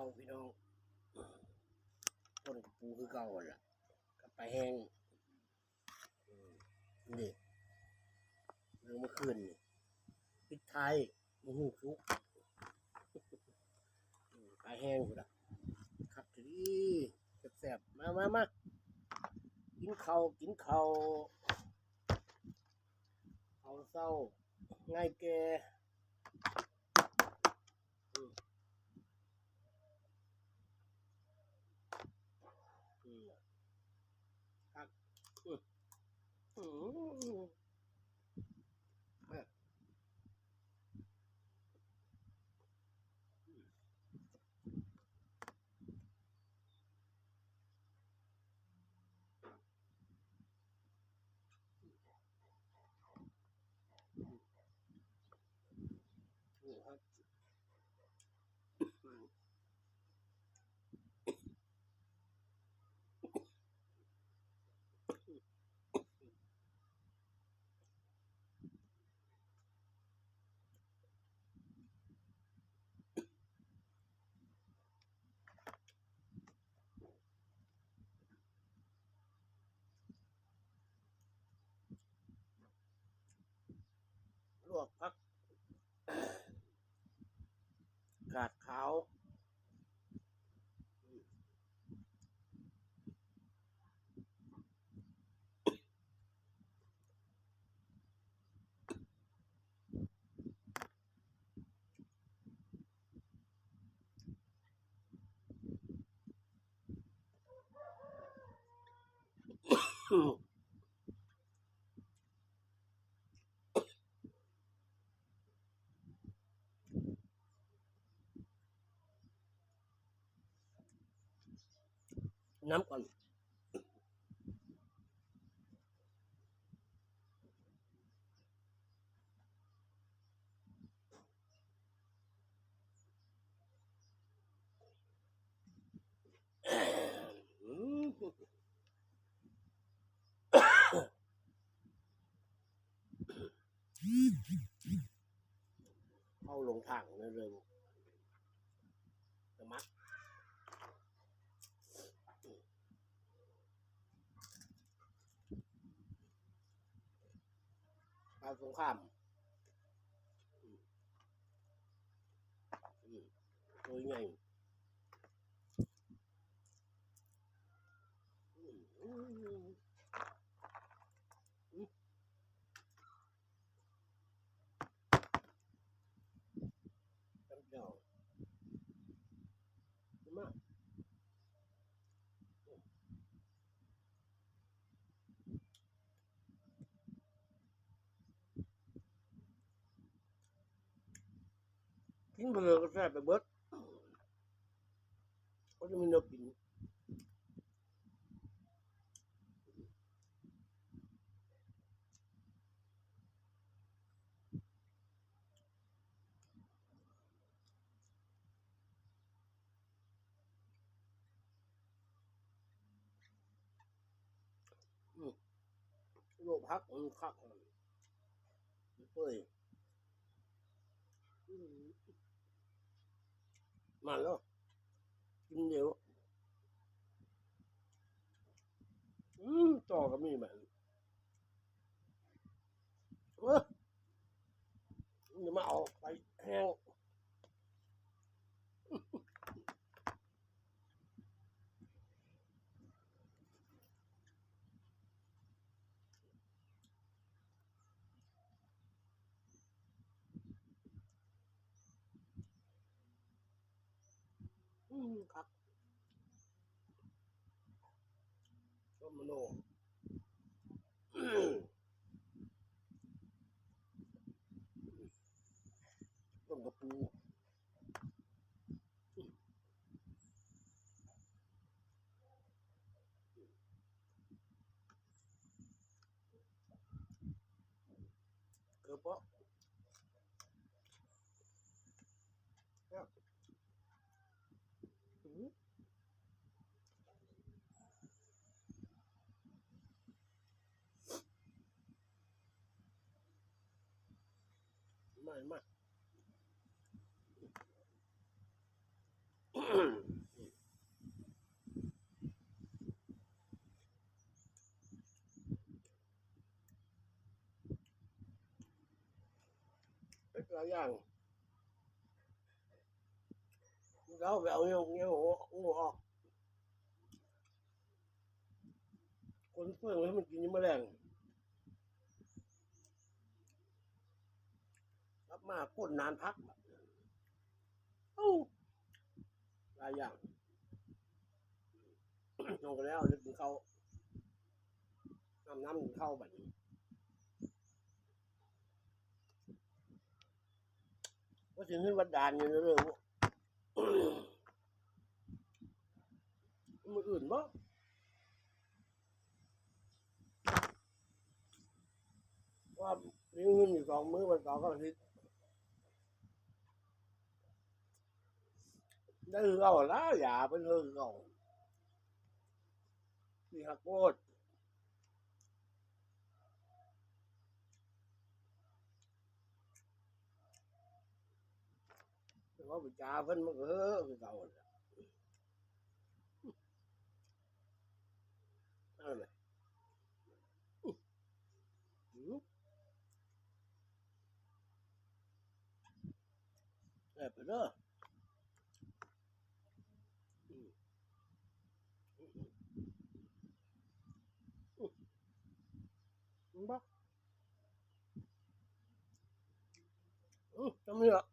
าพี่น้องต้นปูคือเก่าล่ะกับไปแห้งนี่เรื่องเมื่อคืนนี่ปิดท้ายมะฮูซุกอืมปแห้งกูละครับทีแซ่บๆมามามากินเขากินเขาวข้าเศร้า ง่ายแก book น้ำก่อน อืมเข้าลงทางเร็ว ปลาสงครามอืมอืมตัวใหญ่อืมอืมอืมอืมจำเจ้ามา กินไปเลยก็แซ่บไปเบิดก็จะมีเนื้อกินโลพักมันคักมันเฮ้ย มาแล้วกินเดี๋ยว ครับส้มมโนอืมต้มกระปูเกลือเปาะ หลายอย่างเราไปเอาเงี้ยเงี้ยหัวหัวออก คนเฟื่องให้มันกินยังแมลงรับมาก้นนานพักเอ้าหลายอย่างลงไปแล้วนึกถึงเขาน้ำน้ำเข้าแบบนี้ ว่าถึงขึ้นวัดดานอยู่เรื่องมืออื่นบ่ว่าเลี้ยงเงินอยู่สองมื้อวันเสาร์ก็อาทิตย์ได้คือเอาแล้วอย่าเป็นเรื่องเก่ามีฮักโกดแว่าไปจ้าเพิ่นมันก็เฮ้อคือเก่าน่ะเอาเลยอืมแอบไปเด้ออืมอืมอืมอืมบ่อืมจำนี่ละ